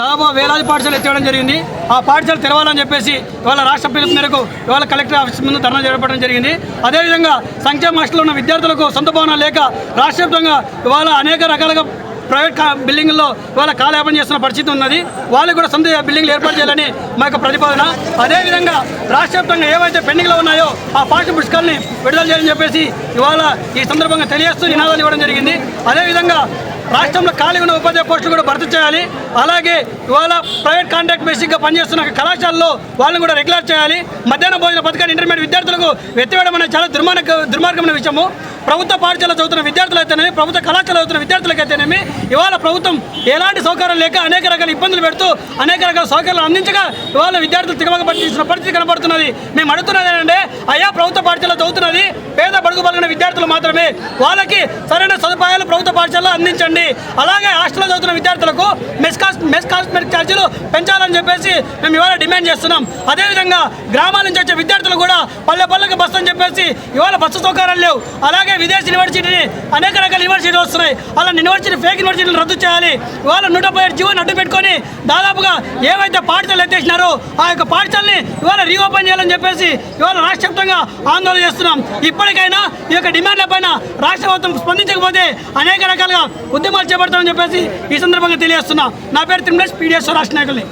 దాదాపు వేలాది పాఠశాలలు ఎత్తేయడం జరిగింది. ఆ పాఠశాల తెరవాలని చెప్పేసి ఇవాళ రాష్ట్ర పిలుపు మేరకు ఇవాళ కలెక్టర్ ఆఫీస్ ముందు ధర్నా చేపట్టడం జరిగింది. అదేవిధంగా సంక్షేమ హాస్టల్లో ఉన్న విద్యార్థులకు సొంత భవనాలు లేక రాష్ట్ర వ్యాప్తంగా ఇవాళ అనేక రకాలుగా ప్రైవేట్ కా బిల్డింగ్లో ఇవాళ కాలయాపన చేస్తున్న పరిస్థితి ఉన్నది. వాళ్ళు కూడా సొంత బిల్డింగ్లు ఏర్పాటు చేయాలని మా యొక్క ప్రతిపాదన. అదేవిధంగా రాష్ట్ర వ్యాప్తంగా ఏవైతే పెండింగ్లో ఉన్నాయో ఆ పాఠ్య పుస్తకాలని విడుదల చేయాలని చెప్పేసి ఇవాళ ఈ సందర్భంగా తెలియజేస్తూ నినాదాలు ఇవ్వడం జరిగింది. అదేవిధంగా రాష్ట్రంలో ఖాళీ ఉన్న ఉపాధ్యాయ పోస్టులు కూడా భర్తీ చేయాలి. అలాగే ఇవాళ ప్రైవేట్ కాంట్రాక్ట్ బేసిక్గా పనిచేస్తున్న కళాశాలలో వాళ్ళని కూడా రెగ్యులర్ చేయాలి. మధ్యాహ్న భోజన పథకాన్ని ఇంటర్మీడియట్ విద్యార్థులకు ఎత్తివేయడం అనేది చాలా దుర్మార్గ దుర్మార్గమైన విషయము. ప్రభుత్వ పాఠశాల చదువుతున్న విద్యార్థులు అయితేనేమి ప్రభుత్వ కళాశాల చదువుతున్న విద్యార్థులకు అయితేనేమి ఇవాళ ప్రభుత్వం ఎలాంటి సౌకర్యం లేక అనేక రకాల ఇబ్బందులు పెడుతూ అనేక రకాల సౌకర్యాలు అందించగా ఇవాళ విద్యార్థులు తిరగక పట్టించిన పరిస్థితి కనబడుతున్నది. మేము అడుగుతున్నది ఏంటంటే అయ్యా ప్రభుత్వ పాఠశాల చదువుతున్నది పేద బడుగు బలిగిన విద్యార్థులు మాత్రమే. వాళ్ళకి సరైన ప్రభుత్వ పాఠశాలలో అందించండి. అలాగే హాస్టల్లో చదువుతున్న విద్యార్థులకు మెస్ కాస్ట్ మెస్ కాస్మెటిక్ ఛార్జీలు పెంచాలని చెప్పేసి మేము ఇవాళ డిమాండ్ చేస్తున్నాం. అదేవిధంగా గ్రామాల నుంచి వచ్చే విద్యార్థులు కూడా పల్లె పల్లెకి బస్సు అని చెప్పేసి ఇవాళ బస్సు సౌకర్యాలు లేవు. అలాగే విదేశీ యూనివర్సిటీని అనేక రకాల యూనివర్సిటీలు వస్తున్నాయి. అలా యూనివర్సిటీ ఫేక్ యూనివర్సిటీలు రద్దు చేయాలి. ఇవాళ నూట పదిహేడు జీవోని అడ్డు పెట్టుకొని దాదాపుగా ఏవైతే పాఠశాలలు ఎత్తేసినారో ఆ యొక్క పాఠశాలని ఇవాళ రీఓపెన్ చేయాలని చెప్పేసి ఇవాళ రాష్ట్ర ఆందోళన చేస్తున్నాం. ఇప్పటికైనా ఈ యొక్క డిమాండ్ల పైన రాష్ట్ర ప్రభుత్వం స్పందించకపోతే అనేక రకాలుగా ఉద్యమాలు చేపడతామని చెప్పేసి ఈ సందర్భంగా తెలియజేస్తున్నా. నా పేరు త్రిమలేష్ పీడిఎస్ రాష్ట్ర నాయకుల్ని